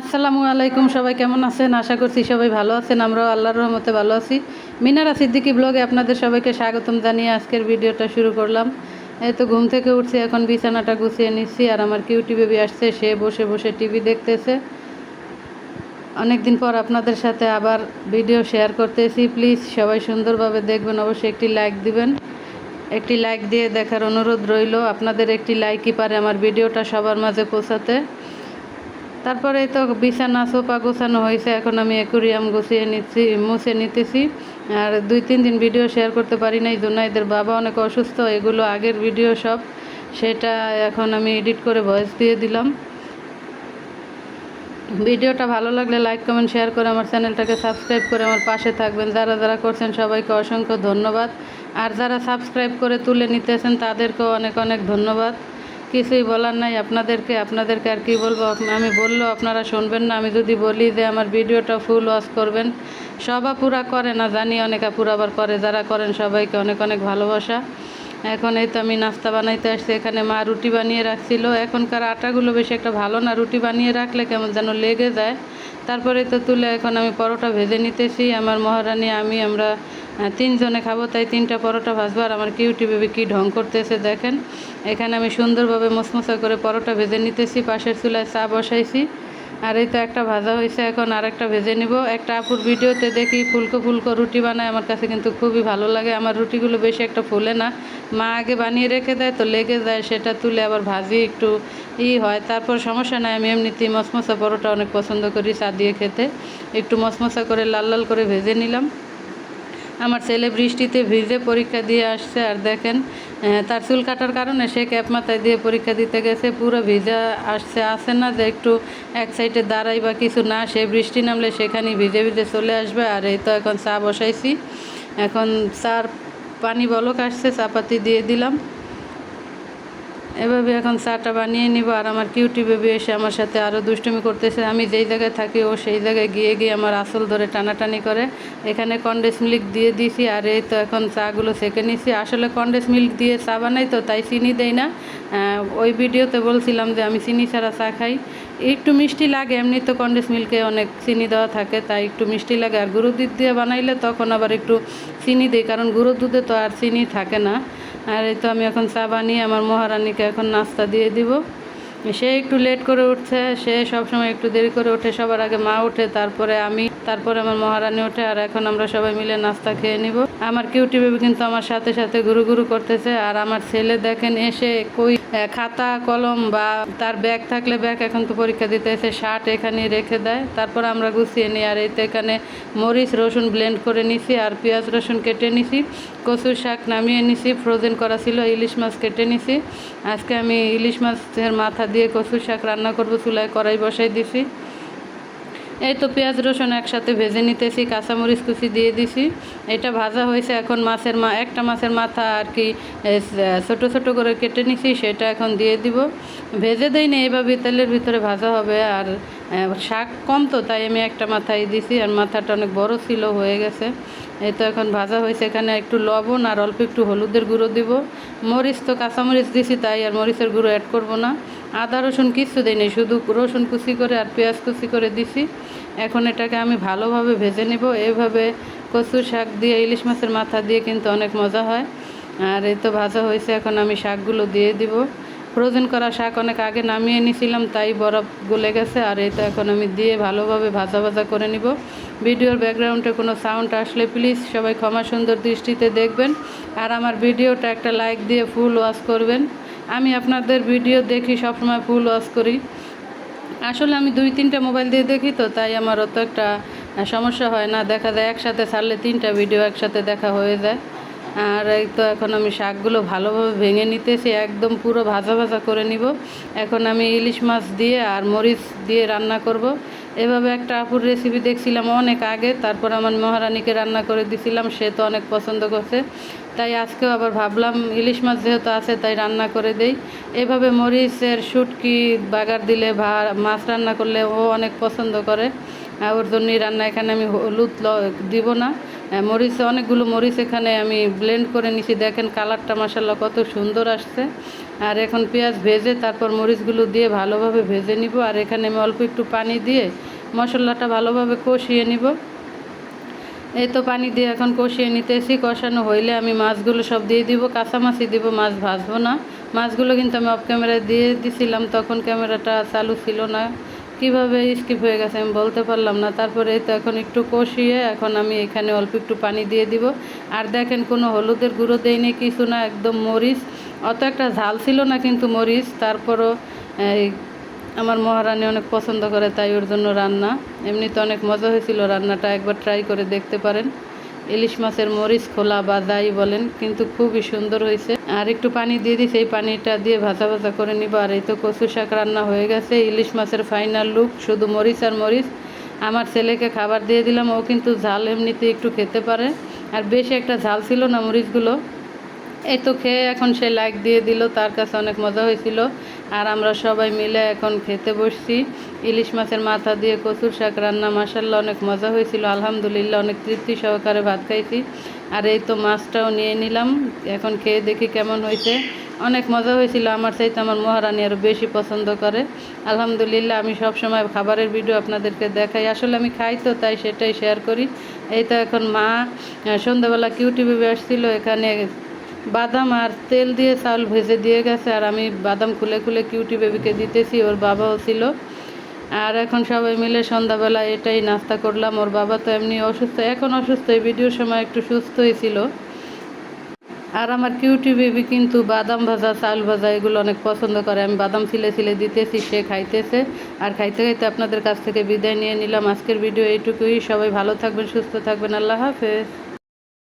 আসসালামু আলাইকুম, সবাই কেমন আছেন? আশা করছি সবাই ভালো আছেন, আমরাও আল্লাহর রহমতে ভালো আছি। মিনারা সিদ্দিকি ব্লগে আপনাদের সবাইকে স্বাগতম জানিয়ে আজকের ভিডিওটা শুরু করলাম। এই তো ঘুম থেকে উঠছি, এখন বিছানাটা গুছিয়ে নিচ্ছি, আর আমার কিউটি বেবি আসছে, সে বসে বসে টিভি দেখতেছে। অনেকদিন পর আপনাদের সাথে আবার ভিডিও শেয়ার করতেছি। প্লিজ সবাই সুন্দরভাবে দেখবেন, অবশ্যই একটি লাইক দিবেন। একটি লাইক দিয়ে দেখার অনুরোধ রইল, আপনাদের একটি লাইকই পারে আমার ভিডিওটা সবার মাঝে পৌঁছাতে। তারপরে তো বিছানা, সোফা গোছানো হয়েছে, এখন আমি অ্যাকুরিয়াম গুছিয়ে নিচ্ছি, মুছে নিতেছি। আর দুই, তিন দিন ভিডিও শেয়ার করতে পারি নাই জন্য এদের বাবা অনেক অসুস্থ, এগুলো আগের ভিডিও সব, সেটা এখন আমি এডিট করে ভয়েস দিয়ে দিলাম। ভিডিওটা ভালো লাগলে লাইক, কমেন্ট, শেয়ার করে আমার চ্যানেলটাকে সাবস্ক্রাইব করে আমার পাশে থাকবেন। যারা যারা করছেন সবাইকে অসংখ্য ধন্যবাদ। আর যারা সাবস্ক্রাইব করে তুলে নিতেছেন, তাদেরকেও অনেক অনেক ধন্যবাদ। কিছুই বলার নাই, আপনাদেরকে আপনাদেরকে আর কি বলব? আমি বললেও আপনারা শুনবেন না। আমি যদি বলি যে আমার ভিডিওটা ফুল ওয়াচ করবেন, সব আপুরা করে না, জানি অনেক আপুরা আবার করে। যারা করেন সবাইকে অনেক অনেক ভালোবাসা। এখন এই তো আমি নাস্তা বানাইতে আসছি, এখানে মা রুটি বানিয়ে রাখছিল। এখনকার আটাগুলো বেশি একটা ভালো না, রুটি বানিয়ে রাখলে কেমন যেন লেগে যায়। তারপরে তো তুলে এখন আমি পরোটা ভেজে নিতেছি। আমার মহারানী, আমি, আমরা তিনজনে খাব, তাই তিনটা পরোটা ভাজবো। আর আমার কিউটি কী ঢং করতেছে দেখেন। এখানে আমি সুন্দরভাবে মশমশা করে পরোটা ভেজে নিতেছি, পাশের চুলায় চা বসাইছি। আর এই তো একটা ভাজা হয়েছে, এখন আর একটা ভেজে নিব। একটা আপুর ভিডিওতে দেখি ফুলকো ফুলকো রুটি বানায়, আমার কাছে কিন্তু খুবই ভালো লাগে। আমার রুটিগুলো বেশি একটা ফুলে না। মা আগে বানিয়ে রেখে দেয়, তো লেগে যায়, সেটা তুলে আবার ভাজি একটু ই হয়। তারপর সমস্যা নাই, আমি এমনিতেই মশমশা পরোটা অনেক পছন্দ করি, চা দিয়ে খেতে। একটু মশমশা করে লাল লাল করে ভেজে নিলাম। আমার ছেলে বৃষ্টিতে ভিজে পরীক্ষা দিয়ে আসছে আর দেখেন তার চুল কাটার কারণে সে ক্যাপ মাথায় দিয়ে পরীক্ষা দিতে গেছে, পুরো ভিজা আসছে। আসে না যে একটু এক সাইডে দাঁড়াই বা কিছু না, সে বৃষ্টি নামলে সেখানেই ভিজে ভিজে চলে আসবে। আর এই তো এখন চা বসাইছি। এখন চার পানি বলক আসছে, চাপাতি দিয়ে দিলাম। এভাবে এখন চাটা বানিয়ে নিব আর আমার কিউটি বেবি এসে আমার সাথে আরও দুষ্টুমি করতেছে। আমি যেই জায়গায় থাকি ও সেই জায়গায় গিয়ে গিয়ে আমার আসল ধরে টানাটানি করে। এখানে কন্ডেন্স মিল্ক দিয়ে দিছি আর এই তো এখন চাগুলো সেঁকে নিছি। আসলে কন্ডেন্স মিল্ক দিয়ে চা বানাই তো, তাই চিনি দেই না। ওই ভিডিওতে বলছিলাম যে আমি চিনি ছাড়া চা খাই। একটু মিষ্টি লাগে, এমনি তো কন্ডেন্স মিল্কে অনেক চিনি দেওয়া থাকে, তাই একটু মিষ্টি লাগে। আর গুঁড়ো দুধ দিয়ে বানাইলে তখন আবার একটু চিনি দিই, কারণ গুঁড়ো দুধে তো আর চিনি থাকে না। আর এই তো আমি এখন চা বানিয়ে আমার মহারানীকে এখন নাস্তা দিয়ে দিব। সে একটু লেট করে উঠছে, সে সবসময় একটু দেরি করে ওঠে, সবার আগে মা ওঠে, তারপরে আমি, তারপরে আমার মহারানী ওঠে, আর এখন আমরা সবাই মিলে নাস্তা খেয়ে নিব। আমার কিউটি কিন্তু আমার সাথে সাথে গুরু গুরু করতেছে, আর আমার ছেলে দেখেন এসে কই খাতা, কলম বা তার ব্যাগ থাকলে ব্যাগ এখন তো পরীক্ষা দিতে এসে শার্ট এখানে রেখে দেয়, তারপর আমরা গুছিয়ে নিই, আর এই তো এখানে মরিচ, রসুন ব্লেন্ড করে নিছি, আর পেঁয়াজ, রসুন কেটে নিছি, কচুর শাক নামিয়ে নিছি ফ্রোজেন করা ছিল, ইলিশ মাছ কেটে নিছি, আজকে আমি ইলিশ মাছের মাথা দিয়ে কচুর শাক রান্না করব, চুলায় কড়াই বসাই দিছি। এই তো পেঁয়াজ রসুন একসাথে ভেজে নিতেছি, কাঁচামরিচ কুচি দিয়ে দিছি। এটা ভাজা হয়েছে এখন মাছের মা একটা মাছের মাথা আর কি ছোট ছোট করে কেটে নিছি, সেটা এখন দিয়ে দিব। ভেজে দেই এইভাবে তেলের ভিতরে ভাজা হবে। আর শাক কম তো, তাই আমি একটা মাথায় দিছি, আর মাথাটা অনেক বড় ছিল, হয়ে গেছে। এই তো এখন ভাজা হয়েছে, এখানে একটু লবণ আর অল্প একটু হলুদের গুঁড়ো দিব। মরিচ তো কাঁচামরিচ দিছি তাই, আর মরিচের গুঁড়ো অ্যাড করব না। আদা, রসুন কিচ্ছু দিইনি, শুধু রসুন কুচি করে আর পেঁয়াজ কুচি করে দিছি। এখন এটাকে আমি ভালোভাবে ভেজে নিব। এভাবে কচু শাক দিয়ে, ইলিশ মাছের মাথা দিয়ে কিন্তু অনেক মজা হয়। আর এই তো ভাজা হয়েছে, এখন আমি শাকগুলো দিয়ে দিব। ফ্রোজেন করা শাক অনেক আগে নামিয়ে নিয়েছিলাম তাই বরফ গলে গেছে। আর এই তো এখন আমি দিয়ে ভালোভাবে ভাজা ভাজা করে নিব। ভিডিওর ব্যাকগ্রাউন্ডে কোনো সাউন্ড আসলে প্লিজ সবাই ক্ষমা সুন্দর দৃষ্টিতে দেখবেন। আর আমার ভিডিওটা একটা লাইক দিয়ে ফুল ওয়াশ করবেন। আমি আপনাদের ভিডিও দেখি, সবসময় ফুল ওয়াশ করি। আসলে আমি দুই, তিনটা মোবাইল দিয়ে দেখি তো, তাই আমার অত একটা সমস্যা হয় না। দেখা যায় একসাথে ছাড়লে তিনটা ভিডিও একসাথে দেখা হয়ে যায়। আর এই তো এখন আমি শাকগুলো ভালোভাবে ভেঙে নিতেছি, একদম পুরো ভাজা ভাজা করে নিব। এখন আমি ইলিশ মাছ দিয়ে আর মরিচ দিয়ে রান্না করব। এভাবে একটা আপুর রেসিপি দেখছিলাম অনেক আগে, তারপর আমার মহারানীকে রান্না করে দিছিলাম, সে তো অনেক পছন্দ করছে। তাই আজকেও আবার ভাবলাম ইলিশ মাছ যেহেতু আছে তাই রান্না করে দেই। এভাবে মরিচের শুটকি, বাগার দিলে ভা, মাছ রান্না করলে ও অনেক পছন্দ করে। ওর জন্যই রান্না এখানে আমি হলুদ দিব না। মরিচ, অনেকগুলো মরিচ এখানে আমি ব্লেন্ড করে নিছি। দেখেন কালারটা মাসাল্লাহ কত সুন্দর আসছে। আর এখন পেঁয়াজ ভেজে তারপর মরিচগুলো দিয়ে ভালোভাবে ভেজে নিব। আর এখানে আমি অল্প একটু পানি দিয়ে মশলাটা ভালোভাবে কষিয়ে নিব। এই তো পানি দিয়ে এখন কষিয়ে নিতেছি। কষানো হইলে আমি মাছগুলো সব দিয়ে দিব। কাঁচা মাছই দিব, মাছ ভাজবো না। মাছগুলো কিন্তু আমি অফ ক্যামেরায় দিয়ে দিছিলাম, তখন ক্যামেরাটা চালু ছিল না। কীভাবে স্কিপ হয়ে গেছে আমি বলতে পারলাম না। তারপরে তো এখন একটু কষিয়ে এখন আমি এখানে অল্প একটু পানি দিয়ে দিব। আর দেখেন কোনো হলুদের গুঁড়ো দেয়নি কিছু না, একদম মরিচ। অত একটা ঝাল ছিল না কিন্তু মরিচ। তারপরও আমার মহারানী অনেক পছন্দ করে তাই ওর জন্য রান্না। এমনিতে অনেক মজা হয়েছিল রান্নাটা, একবার ট্রাই করে দেখতে পারেন। ইলিশ মাছের মরিচ, খোলা বা যাই বলেন, কিন্তু খুবই সুন্দর হয়েছে। আর একটু পানি দিয়ে দিছি এই পানিটা দিয়ে ভাজা ভাজা করে নিব। আর এই তো কচু শাক রান্না হয়ে গেছে, ইলিশ মাছের ফাইনাল লুক শুধু মরিচ আর মরিচ। আমার ছেলেকে খাবার দিয়ে দিলাম, ও কিন্তু ঝাল এমনিতে একটু খেতে পারে। আর বেশি একটা ঝাল ছিল না মরিচগুলো। এই তো খেয়ে এখন সে লাইক দিয়ে দিল, তার কাছে অনেক মজা হয়েছিল। আর আমরা সবাই মিলে এখন খেতে বসছি। ইলিশ মাছের মাথা দিয়ে কচুর শাক রান্না মাসাল্লাহ অনেক মজা হয়েছিল। আলহামদুলিল্লাহ অনেক তৃপ্তি সহকারে ভাত খাইছি। আর এই তো মাছটাও নিয়ে নিলাম। এখন খেয়ে দেখি কেমন হয়েছে। অনেক মজা হয়েছিল। আমার চাইতে আমার মহারানী আরও বেশি পছন্দ করে। আলহামদুলিল্লাহ আমি সব সময় খাবারের ভিডিও আপনাদেরকে দেখাই। আসলে আমি খাই তো, তাই সেটাই শেয়ার করি। এই তো এখন মা, সন্ধ্যাবেলা কিউটি বেবি আসছিল। এখানে বাদাম আর তেল দিয়ে চাউল ভেজে দিয়ে গেছে, আর আমি বাদাম খুলে খুলে কিউটি বেবিকে দিতেছি, ওর বাবাও ছিল। আর এখন সবাই মিলে সন্ধ্যাবেলা এটাই নাস্তা করলাম, ওর বাবা তো এমনি অসুস্থ, এখন অসুস্থ, এই ভিডিওর সময় একটু সুস্থই ছিল। আর আমার কিউটি বেবি কিন্তু বাদাম ভাজা চাল ভাজা, এগুলো অনেক পছন্দ করে। আমি বাদাম ছিলে ছিলে দিতেছি, সে খাইতেছে। আর খাইতে খাইতে আপনাদের কাছ থেকে বিদায় নিয়ে নিলাম। আজকের ভিডিও এইটুকুই। সবাই ভালো থাকবেন, সুস্থ থাকবেন। আল্লাহ হাফেজ।